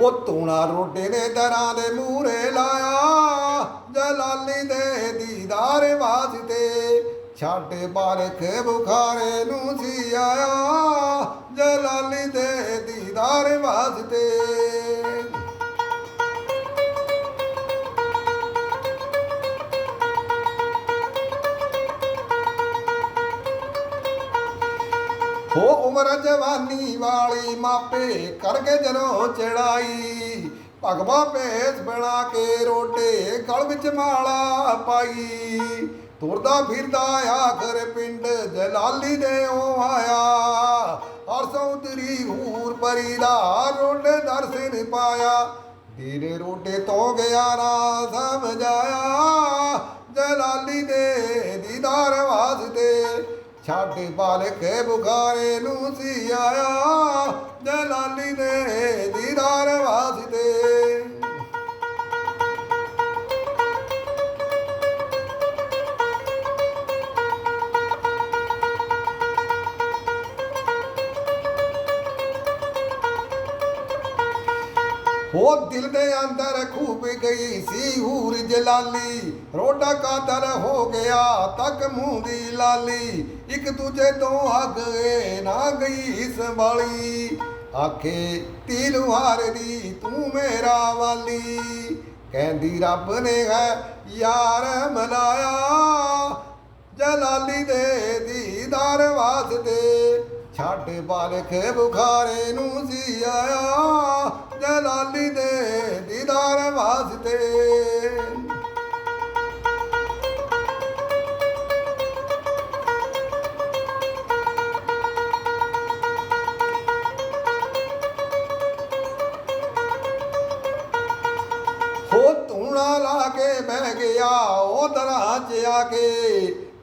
ਉਹ ਤੂਣਾ ਰੋਡੇ ਦੇ ਦਰਾਂ ਦੇ ਮੂਰੇ ਲਾਇਆ, ਜਲਾਲੀ ਦੇ ਦੀਦਾਰ ਵਾਸਤੇ। ਛੱਡ ਬਾਰਖ ਬੁਖਾਰੇ ਨੂੰ ਜੀ ਆਇਆ, ਜਲਾਲੀ ਦੇ ਦੀਦਾਰ ਵਾਸਤੇ। ਹੋ ਉਮਰ ਜਵਾਨੀ ਵਾਲੀ ਮਾਪੇ ਕਰਕੇ ਜਨੋ ਚੜਾਈ। ਭਗਵਾ ਭੇਸ ਬਣਾ ਕੇ ਰੋਟੇ ਗਲ ਵਿੱਚ ਮਾਲਾ ਪਾਈ। ਤੁਰਦਾ ਫਿਰਦਾ ਆਖਰ ਪਿੰਡ ਜਲਾਲੀ ਦੇ ਉਹ ਆਇਆ। ਹਰ ਸੌਤਰੀ ਹੂਰ ਪਰੀ ਦਾ ਰੋਡੇ ਦਰਸ਼ਨ ਪਾਇਆ। ਤੇਰੇ ਰੋਟੇ ਤੋਂ ਗਿਆ ਨਾ ਸਮਝਾਇਆ ਜਲਾਲੀ ਦੇ ਵਾਸਤੇ ਛੱਡ ਬਾਲਕ ਬੁਖਾਰੇ ਨੂੰ ਸੀ ਆਇਆ। ਜਲਾਲੀ ਦੇ ਦੀਦਾਰ ਵਾਸਤੇ ਹੋ ਦਿਲ ਦੇ ਅੰਦਰ ਖੂਬ ਗਈ ਸੀ ਹੂਰ ਜਲਾਲੀ। ਰੋਡਾ ਕਾਦਰ ਹੋ ਗਿਆ ਤੱਕ ਮੂੰਹ ਦੀ ਲਾਲੀ। ਇੱਕ ਦੂਜੇ ਤੋਂ ਅੱਗੇ ਨਾ ਗਈ ਸੰਭਾਲੀ। ਆਖੇ ਤੀਲੁਹਾਰ ਦੀ ਤੂੰ ਮੇਰਾ ਵਾਲੀ। ਕਹਿੰਦੀ, ਰੱਬ ਨੇ ਹੈ ਯਾਰ ਮਨਾਇਆ ਜਲਾਲੀ ਦੇ ਦੀਦਾਰ ਵਾਸਤੇ। ਛੱਡ ਬਾਲਖ ਬੁਖਾਰੇ ਨੂੰ ਸੀ ਆਇਆ ਹੋ ਲਾ ਕੇ ਬਹਿ ਗਿਆ ਉਹ ਦਰਾਂ ਚ ਆ ਕੇ।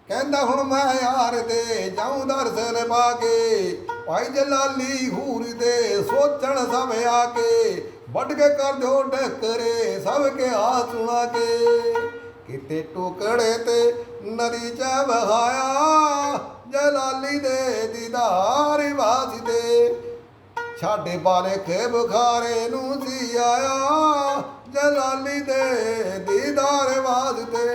ਕਹਿੰਦਾ, ਹੁਣ ਮੈਂ ਯਾਰ ਦੇ ਜਾਉਂ ਦਰਸ਼ਨ ਪਾ ਕੇ। ਭਾਈ ਜਲਾਲੀ ਹੂਰ ਦੇ ਸੋਚਣ ਸਭ ਆ ਕੇ। ਵੱਢ ਕੇ ਕਰ ਦਿਓ ਡਕਰੇ, ਸਭ ਕੇ ਆ ਸੁਣਾ ਕੇ। ਕਿਤੇ ਟੋਕੜੇ ਤੇ ਨਦੀ ਚ ਵਹਾਇਆ, ਜਲਾਲੀ ਦੇ ਦੀਦਾਰ ਵਾਸਤੇ ਛੱਡੇ ਬਾਰੇ ਕੇ ਬੁਖਾਰੇ ਨੂੰ ਜੀ ਆਇਆ ਜਲਾਲੀ ਦੇ ਦੀਦਾਰ ਵਾਸਤੇ